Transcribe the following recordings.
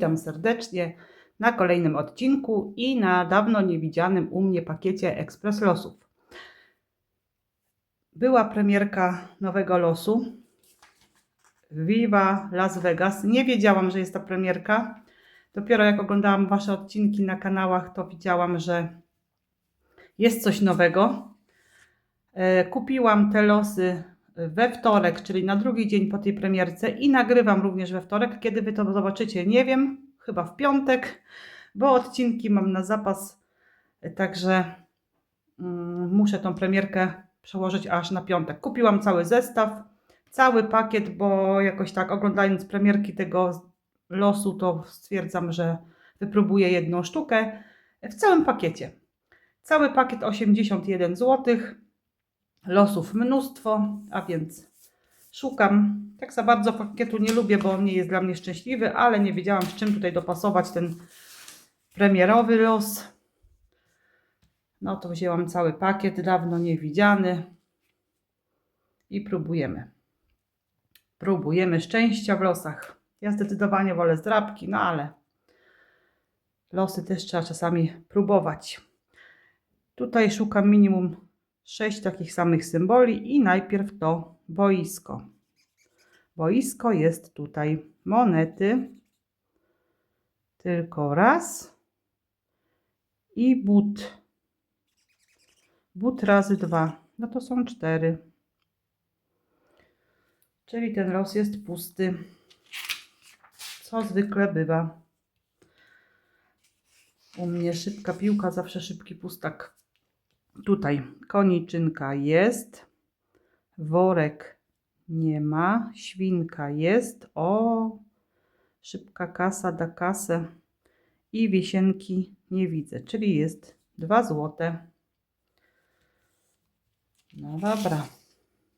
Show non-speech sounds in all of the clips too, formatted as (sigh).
Witam serdecznie na kolejnym odcinku i na dawno niewidzianym u mnie pakiecie Ekspres Losów. Była premierka nowego losu Viva Las Vegas. Nie wiedziałam, że jest ta premierka. Dopiero jak oglądałam Wasze odcinki na kanałach, to widziałam, że jest coś nowego. E, Kupiłam te losy we wtorek, czyli na drugi dzień po tej premierce i nagrywam również we wtorek. Kiedy Wy to zobaczycie, nie wiem, chyba w piątek, bo odcinki mam na zapas, także mm, muszę tą premierkę przełożyć aż na piątek. Kupiłam cały zestaw, cały pakiet, bo jakoś tak oglądając premierki tego losu, to stwierdzam, że wypróbuję jedną sztukę w całym pakiecie. Cały pakiet 81 zł. Losów mnóstwo, a więc szukam. Tak za bardzo pakietu nie lubię, bo on nie jest dla mnie szczęśliwy, ale nie wiedziałam z czym tutaj dopasować ten premierowy los. No to wzięłam cały pakiet, dawno niewidziany i próbujemy. Próbujemy szczęścia w losach. Ja zdecydowanie wolę zdrabki, no ale losy też trzeba czasami próbować. Tutaj szukam minimum 6 takich samych symboli i najpierw to boisko. Boisko jest tutaj monety, tylko raz i but. But razy dwa, no to są cztery. Czyli ten los jest pusty, co zwykle bywa. U mnie szybka piłka, zawsze szybki pustak. Tutaj koniczynka jest, worek nie ma, świnka jest, o, szybka kasa da kasę. I wisienki nie widzę, czyli jest 2 złote. No dobra,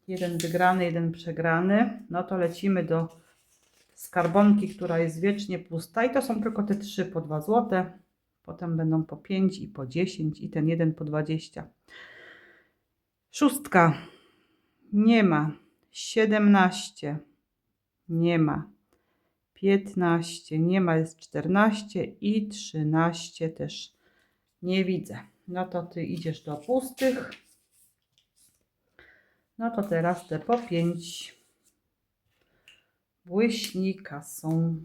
jeden wygrany, jeden przegrany, no to lecimy do skarbonki, która jest wiecznie pusta. I to są tylko te trzy po 2 złote. Potem będą po 5 i po 10 i ten jeden po 20. Szóstka. Nie ma. 17. Nie ma. 15. Nie ma. Jest 14 i 13 też nie widzę. No to ty idziesz do pustych. No to teraz te po 5. Błyśnika są.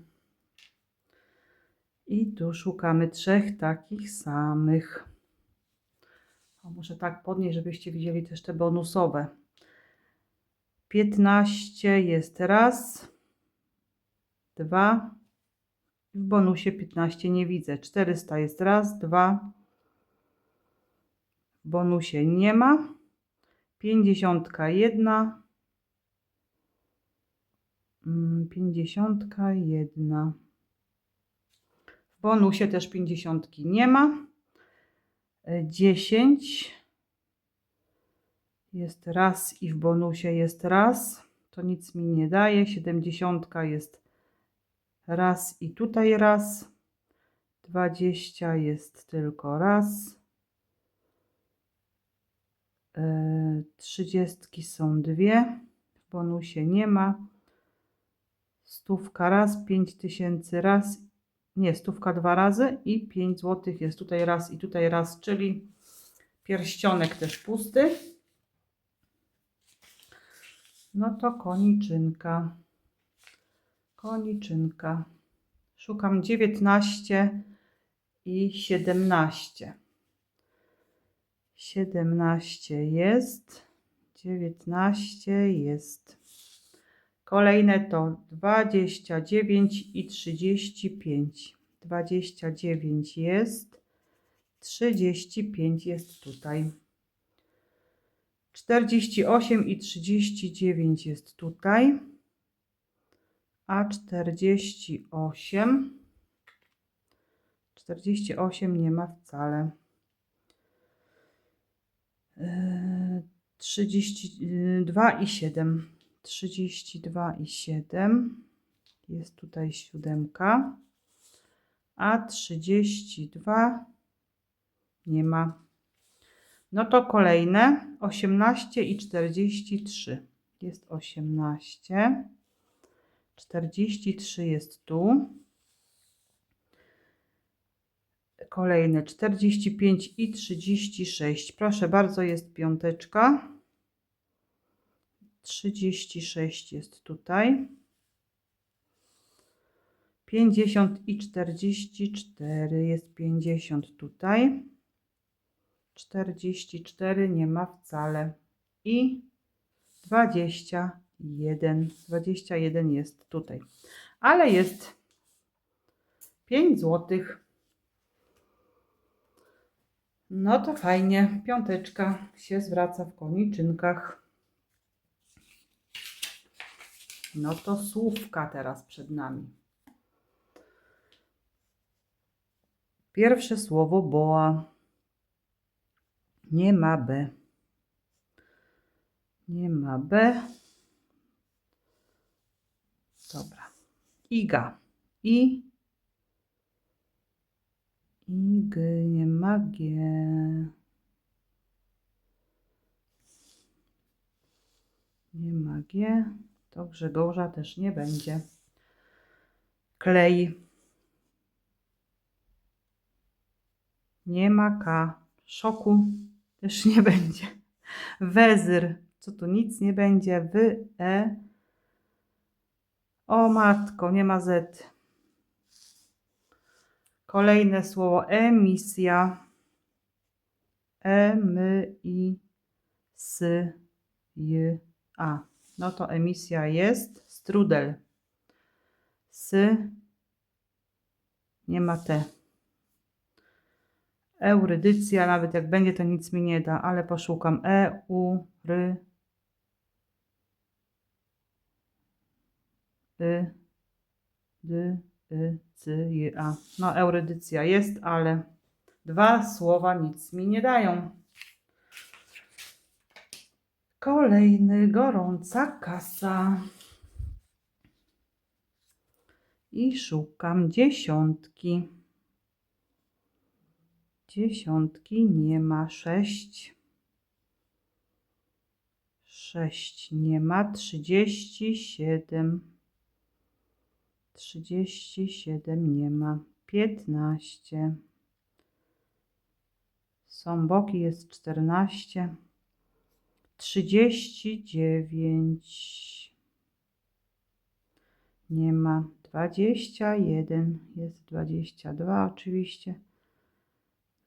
I tu szukamy trzech takich samych. O, muszę tak podnieść, żebyście widzieli też te bonusowe. 15 jest raz, dwa. W bonusie 15 nie widzę. 400 jest raz, dwa. W bonusie nie ma. 50 jedna. 50 jedna. W bonusie też 50 nie ma. 10 jest raz i w bonusie jest raz. To nic mi nie daje. 70 jest raz i tutaj raz. 20 jest tylko raz. 30 są dwie. W bonusie nie ma. Stówka raz, 5000 raz nie, stówka dwa razy i 5 zł jest tutaj raz i tutaj raz, czyli pierścionek też pusty. No to koniczynka. Koniczynka. Szukam 19 i 17. 17 jest. 19 jest. Kolejne to 29 i 35. 29 jest. 35 jest tutaj. 48 i 39 jest tutaj. A 48 48 nie ma wcale. 32 i 7. 32 i 7. Jest tutaj siódemka. A 32 nie ma. No to kolejne 18 i 43. Jest 18. 43 jest tu. Kolejne 45 i 36. Proszę bardzo, jest piąteczka. 36 jest tutaj. 50 i 44 jest 50 tutaj. 44 nie ma wcale. I 21. 21 jest tutaj. Ale jest 5 złotych. No to fajnie. Piąteczka się zwraca w koniczynkach. No to słówka teraz przed nami. Pierwsze słowo boa. Nie ma B. Nie ma B. Dobra. Iga. I. Ig. Nie ma G. Nie ma G. To Grzegorza też nie będzie. Klej. Nie ma K. Szoku też nie będzie. Wezyr. Co tu nic nie będzie. Wy, E. O matko, nie ma Z. Kolejne słowo emisja. E, my, i, s, j, a. No to emisja jest. Strudel. S. Nie ma T. Eurydycja, nawet jak będzie, to nic mi nie da, ale poszukam. E, U, R, Y, D, Y, C, J, A. No, eurydycja jest, ale dwa słowa nic mi nie dają. Kolejny, gorąca kasa. I szukam dziesiątki. Dziesiątki nie ma. Sześć. Sześć nie ma. Trzydzieści siedem. Trzydzieści siedem nie ma. Piętnaście. Są boki, jest czternaście. Trzydzieści dziewięć. Nie ma. Dwadzieścia jeden. Jest dwadzieścia dwa oczywiście.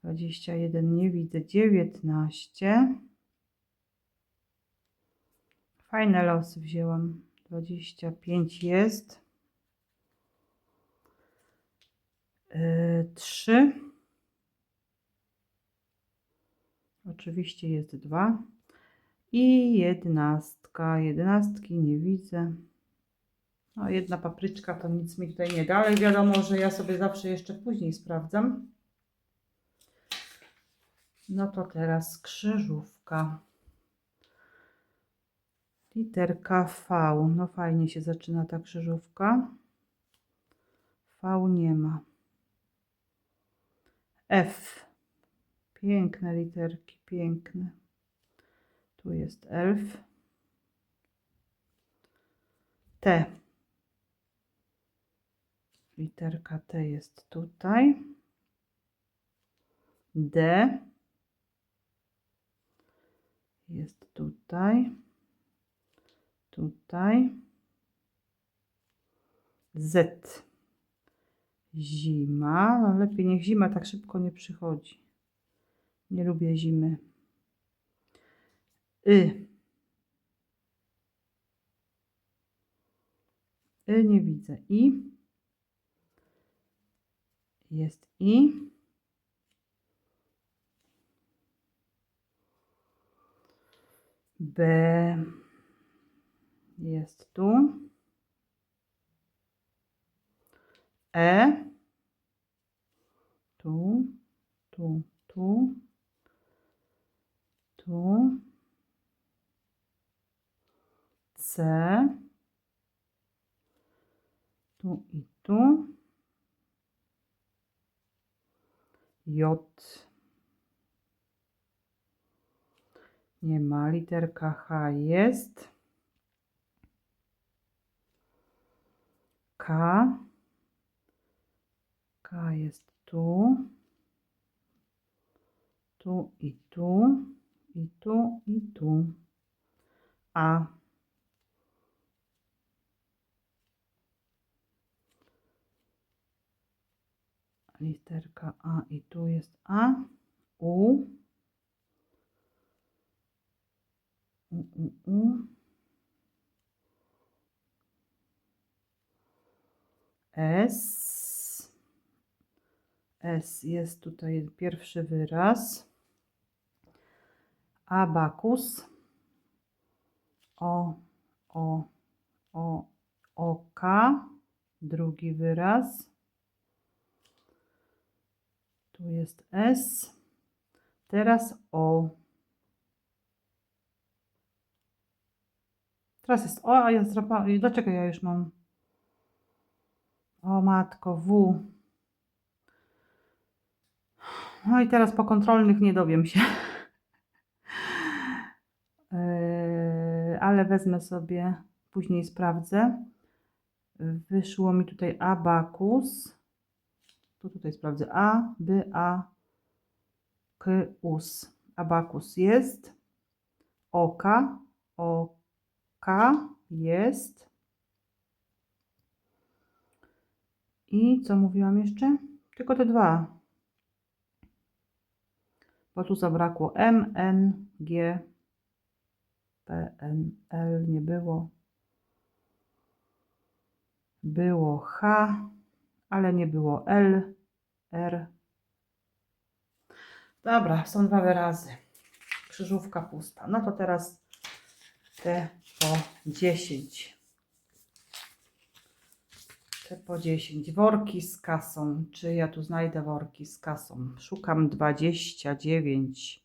21 nie widzę, 19. Fajne losy wzięłam. 25 jest. Yy, 3. Oczywiście jest 2. I jedenastka. Jedenastki nie widzę. No, jedna papryczka to nic mi tutaj nie da, ale wiadomo, że ja sobie zawsze jeszcze później sprawdzam. No to teraz krzyżówka. Literka V. No fajnie się zaczyna ta krzyżówka. V nie ma. F. Piękne literki, piękne. Tu jest elf. T. Literka T jest tutaj. D jest tutaj, tutaj. Z. Zima. No lepiej niech zima tak szybko nie przychodzi. Nie lubię zimy. Y. Y nie widzę. I. Jest i. B jest tu. E tu, tu, tu, tu. C tu i tu. J Nie ma. Literka H jest. K. K jest tu. Tu i tu. I tu i tu. A. Literka A i tu jest A. U. U, u, u. S. S jest tutaj pierwszy wyraz. Abakus. O, o, o, oka. Drugi wyraz. Tu jest S. Teraz O. Teraz jest O, a ja zdrapałam. Dlaczego ja już mam? O matko, W. No i teraz po kontrolnych nie dowiem się. (laughs) Yy, ale wezmę sobie, później sprawdzę. Wyszło mi tutaj abakus. Tu tutaj sprawdzę. A, B, A, K, us. Abakus jest. Oka, oka jest. I co mówiłam jeszcze? Tylko te dwa. Bo tu zabrakło M, N, G, P, N, L nie było. Było H, ale nie było L, R. Dobra, są dwa wyrazy. Krzyżówka pusta. No to teraz te po 10. Te po 10. Worki z kasą. Czy ja tu znajdę worki z kasą? Szukam 29.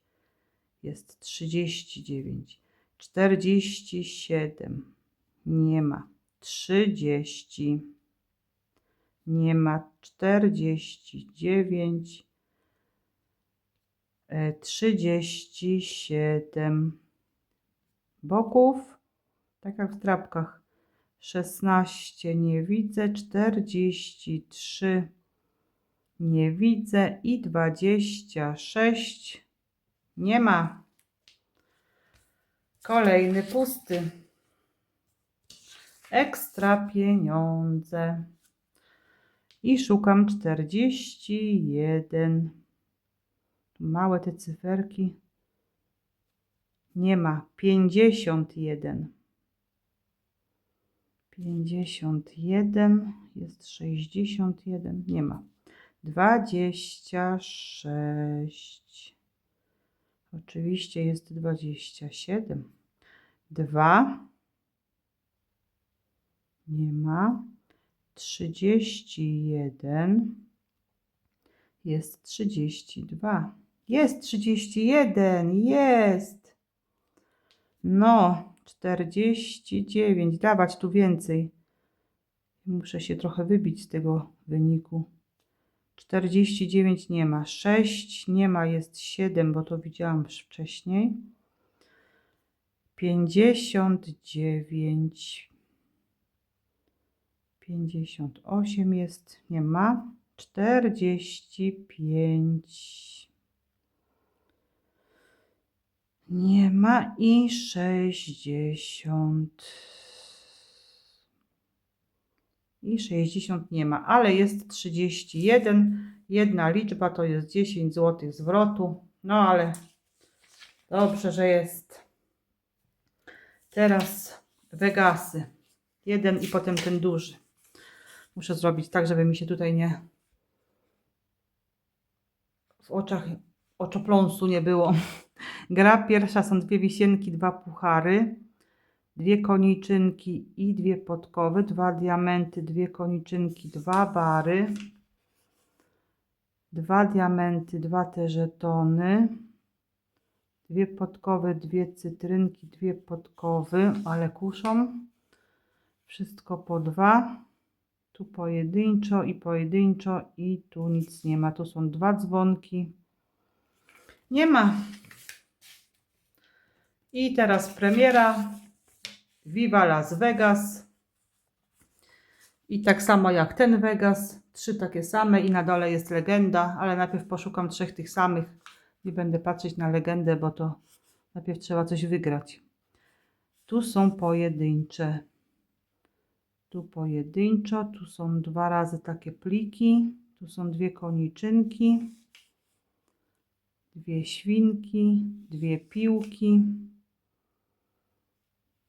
Jest 39. 47. Nie ma. 30. Nie ma. 49. e, 37. Boków. Tak jak w trapkach. 16 nie widzę, 43 nie widzę i 26 nie ma. Kolejny pusty. Ekstra pieniądze. I szukam 41. Tu Małe te cyferki. Nie ma. 51. 51 jest 61, nie ma. 26. Oczywiście jest 27. 2 nie ma. 31 jest 32. Jest 31, jest. No, 49. Dawać tu więcej. Muszę się trochę wybić z tego wyniku. 49 nie ma. 6 nie ma, jest 7, bo to widziałam już wcześniej. 59. 58 jest, nie ma. 45. Nie ma i 60. I 60 nie ma, ale jest 31. Jedna liczba to jest 10 zł zwrotu. No ale dobrze, że jest. Teraz Vegasy. Jeden i potem ten duży. Muszę zrobić tak, żeby mi się tutaj nie w oczach oczopląsu nie było. Gra pierwsza są dwie wisienki, dwa puchary, dwie koniczynki i dwie podkowy, dwa diamenty, dwie koniczynki, dwa bary, dwa diamenty, dwa te żetony, dwie podkowy, dwie cytrynki, dwie podkowy, ale kuszą. Wszystko po dwa. Tu pojedynczo i pojedynczo i tu nic nie ma. Tu są dwa dzwonki. Nie ma. I teraz premiera Viva Las Vegas. I tak samo jak ten Vegas, trzy takie same i na dole jest legenda, ale najpierw poszukam trzech tych samych Nie będę patrzeć na legendę, bo to najpierw trzeba coś wygrać. Tu są pojedyncze. Tu pojedynczo, tu są dwa razy takie pliki, tu są dwie koniczynki, dwie świnki, dwie piłki,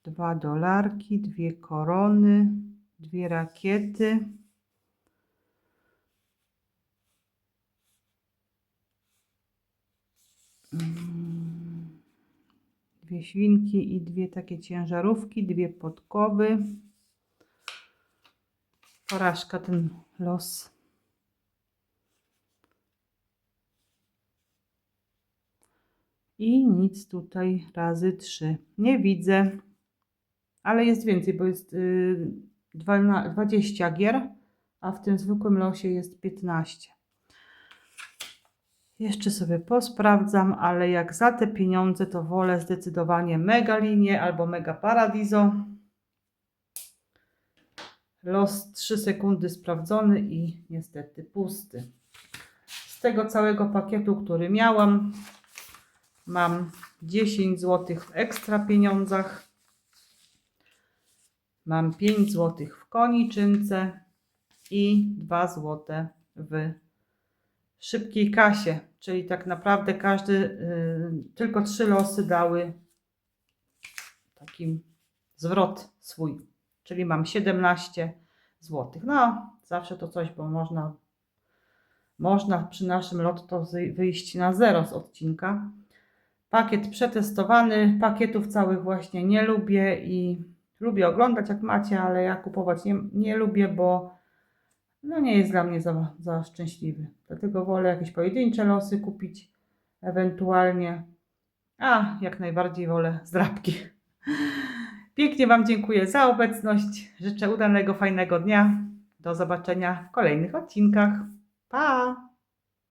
dwa dolarki, dwie korony, dwie rakiety. Dwie świnki i dwie takie ciężarówki, dwie podkowy. Porażka ten los. I nic tutaj razy trzy. Nie widzę. Ale jest więcej, bo jest y, dwana- 20 gier, a w tym zwykłym losie jest 15. Jeszcze sobie posprawdzam, ale jak za te pieniądze, to wolę zdecydowanie Mega Linię albo Mega Paradiso. Los 3 sekundy sprawdzony i niestety pusty. Z tego całego pakietu, który miałam, mam 10 zł w ekstra pieniądzach. Mam 5 zł w koniczynce i 2 zł w szybkiej kasie. Czyli tak naprawdę każdy, y, tylko trzy losy dały taki zwrot swój. Czyli mam 17 zł. No, zawsze to coś, bo można, można przy naszym lotto wyjść na zero z odcinka. Pakiet przetestowany, pakietów całych właśnie nie lubię i lubię oglądać jak macie, ale ja kupować nie, nie lubię, bo no nie jest dla mnie za, za szczęśliwy. Dlatego wolę jakieś pojedyncze losy kupić ewentualnie, a jak najbardziej wolę zdrabki. (laughs) Pięknie Wam dziękuję za obecność. Życzę udanego, fajnego dnia. Do zobaczenia w kolejnych odcinkach. Pa!